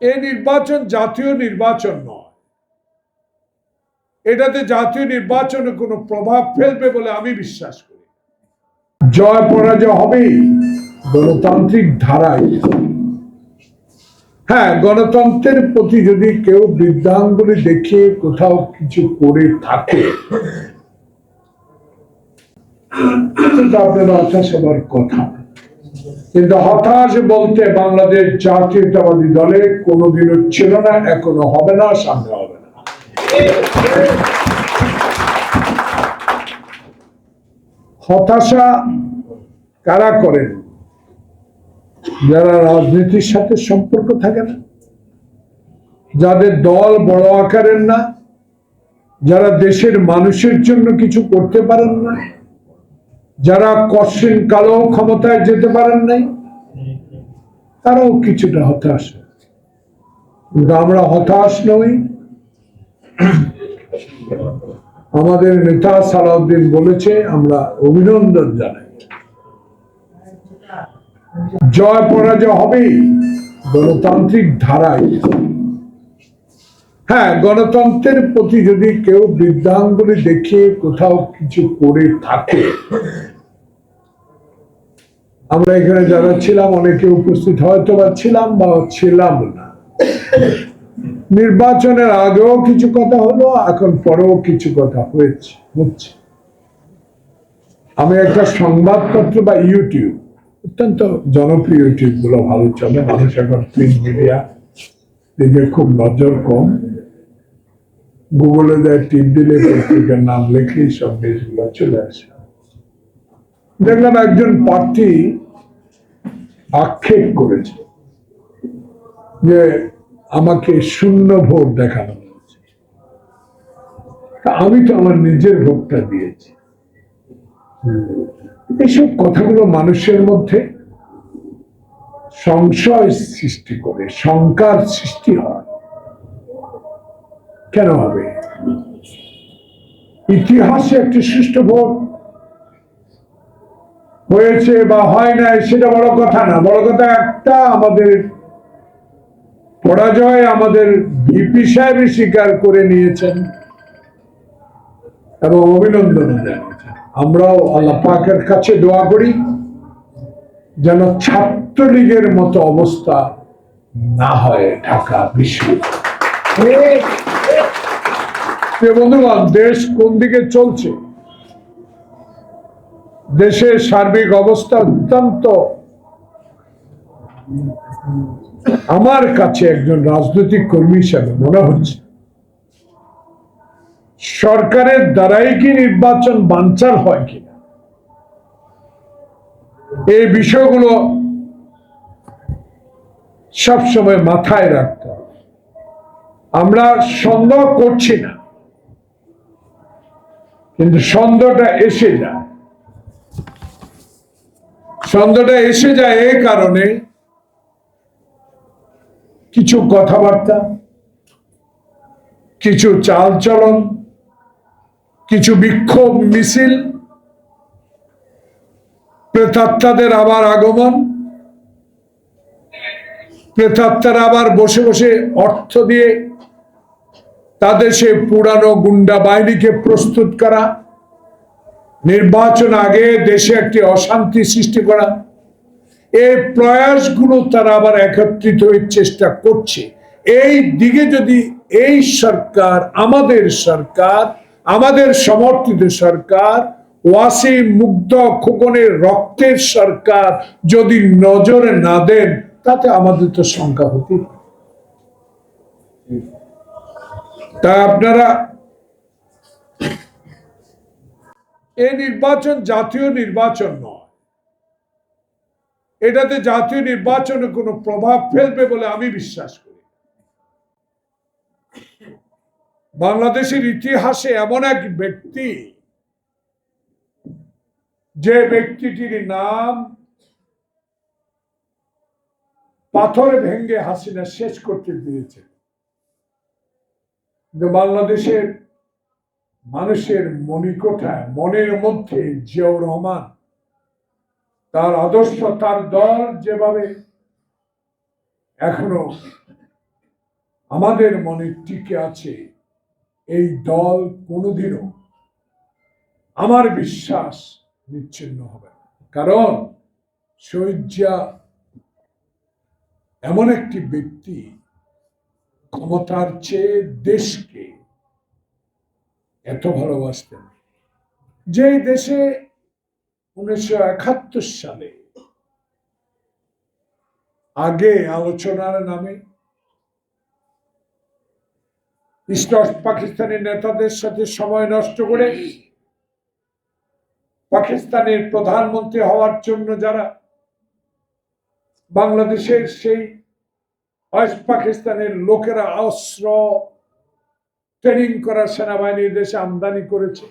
এই নির্বাচন জাতীয় নির্বাচন নয়। এটাতে জাতীয় নির্বাচনে কোনো প্রভাব ফেলবে বলে আমি বিশ্বাস করি জয় পরাজয় হবেই গণতান্ত্রিক ধারায়। হ্যাঁ গণতন্ত্রের প্রতি যদি কেউ বৃদ্ধাঙ্গুলি দেখিয়ে কোথাও কিছু করে থাকে আপনার হতাশ হবার কথা। কিন্তু হতাশ বলতে বাংলাদেশ জাতীয়তাবাদী দলে কোনোদিনও ছিল না, এখনও হবে না, সামনে হবে না। হতাশা কারা করেন? যারা রাজনীতির সাথে সম্পর্ক থাকে না, যাদের দল বড় আকারের না, যারা দেশের মানুষের জন্য কিছু করতে পারেন না যারা কশিন কালো ক্ষমতায় যেতে পারেন নাই, তারাও কিছুটা হতাশ। আমরা হতাশ নই। আমাদের নেতা সালাউদ্দিন বলেছে, আমরা অভিনন্দন জানাই। জয় পরাজয় হবেই, গণতান্ত্রিক ধারায়। হ্যাঁ গণতন্ত্রের প্রতি যদি কেউ বৃদ্ধাঙ্গুলি দেখিয়ে কোথাও কিছু করে থাকে আমরা এখানে যারা ছিলাম, অনেকে উপস্থিত হয়তো বা ছিলাম বা ছিলাম না। নির্বাচনের আগেও কিছু কথা হলো, এখন পরেও কিছু কথা হয়েছে, হচ্ছে। আমি একটা সংবাদপত্র বা ইউটিউব, অত্যন্ত জনপ্রিয় ইউটিউবগুলো ভালো চলে, মানুষ এখন প্রিন্ট মিডিয়া দিকে খুব নজর কম। গুগলে দেয়, টিপ দিলে পত্রিকার নাম লিখলেই সব নিউজগুলো চলে আসে। দেখলাম একজন প্রার্থী আক্ষেপ করেছে যে আমাকে শূন্য ভোট দেখানো হয়েছে। আমি তো আমার নিজের ভোটটা দিয়েছি। এইসব কথাগুলো মানুষের মধ্যে সংশয় সৃষ্টি করে, শঙ্কার সৃষ্টি হয়। কেন হবে? ইতিহাসে একটি সুষ্ঠু ভোট হয়েছে বা হয় নাই, সেটা বড় কথা না। বড় কথা একটা, আমাদের পরাজয় আমাদের ভিপি সাহেব স্বীকার করে নিয়েছেন এবং অভিনন্দন আমরাও আল্লাহ পাকের কাছে দোয়া করি যেন ছাত্রলীগের মতো অবস্থা না হয় ঢাকা প্রিয় বন্ধুগণ, দেশ কোন দিকে চলছে? দেশের সার্বিক অবস্থা অত্যন্ত আমার কাছে একজন রাজনৈতিক কর্মী হিসাবে মনে হচ্ছে। সরকারের দ্বারাই কি নির্বাচন বানচাল হয় কিনা? এই বিষয়গুলো সবসময় মাথায় রাখতে হবে। আমরা সন্দেহ করছি না। কিন্তু সন্দেহটা এসে যায়। সন্দেহটা এসে যায় এই কারণে। কিছু কথাবার্তা, কিছু চালচলন, কিছু বিক্ষোভ মিছিল, প্রেতাত্মাদের আবার আগমন, প্রেতাত্মারা আবার বসে বসে অর্থ দিয়ে তাদের সে পুরানো গুন্ডা বাহিনীকে প্রস্তুত করা নির্বাচন আগে দেশে একটি অশান্তি সৃষ্টি করা। এই প্রয়াসগুলো তারা আবার একত্রিত হয়ে চেষ্টা করছে। এই দিকে যদি এই সরকার, আমাদের সরকার, আমাদের সমর্থিত সরকার ওয়াসি মুগ্ধ খোকনের রক্তের সরকার যদি নজরে না দেন, তাতে আমাদের তো শঙ্কা হতে তা আপনারা এই নির্বাচন জাতীয় নির্বাচন নয়। এটাতে জাতীয় নির্বাচনে কোনো প্রভাব ফেলবে বলে আমি বিশ্বাস করি। বাংলাদেশের ইতিহাসে এমন এক ব্যক্তি, যে ব্যক্তিটির নাম পাথর ভেঙ্গে হাসিনা শেষ করতে দিয়েছে। বাংলাদেশের মানুষের মনিকোঠায় মনের মধ্যে জিয়াউর রহমান, তার আদর্শ, তার দল যেভাবে এখনও আমাদের মনে টিকে আছে, এই দল কোনোদিনও আমার বিশ্বাস নিচ্ছিন্ন হবে না। কারণ শহীদ এমন একটি ব্যক্তি ক্ষমতার চেয়ে দেশকে এত ভালোবাসতেন। যে দেশে উনিশশো একাত্তর সালে আগে আলোচনার নামে ইস্ট পাকিস্তানের নেতাদের সাথে সময় নষ্ট করে পাকিস্তানের প্রধানমন্ত্রী হওয়ার জন্য যারা বাংলাদেশের সেই পাকিস্তানের লোকেরা অস্ত্র ট্রেনিং করা সেনাবাহিনীর দেশে আমদানি করেছে।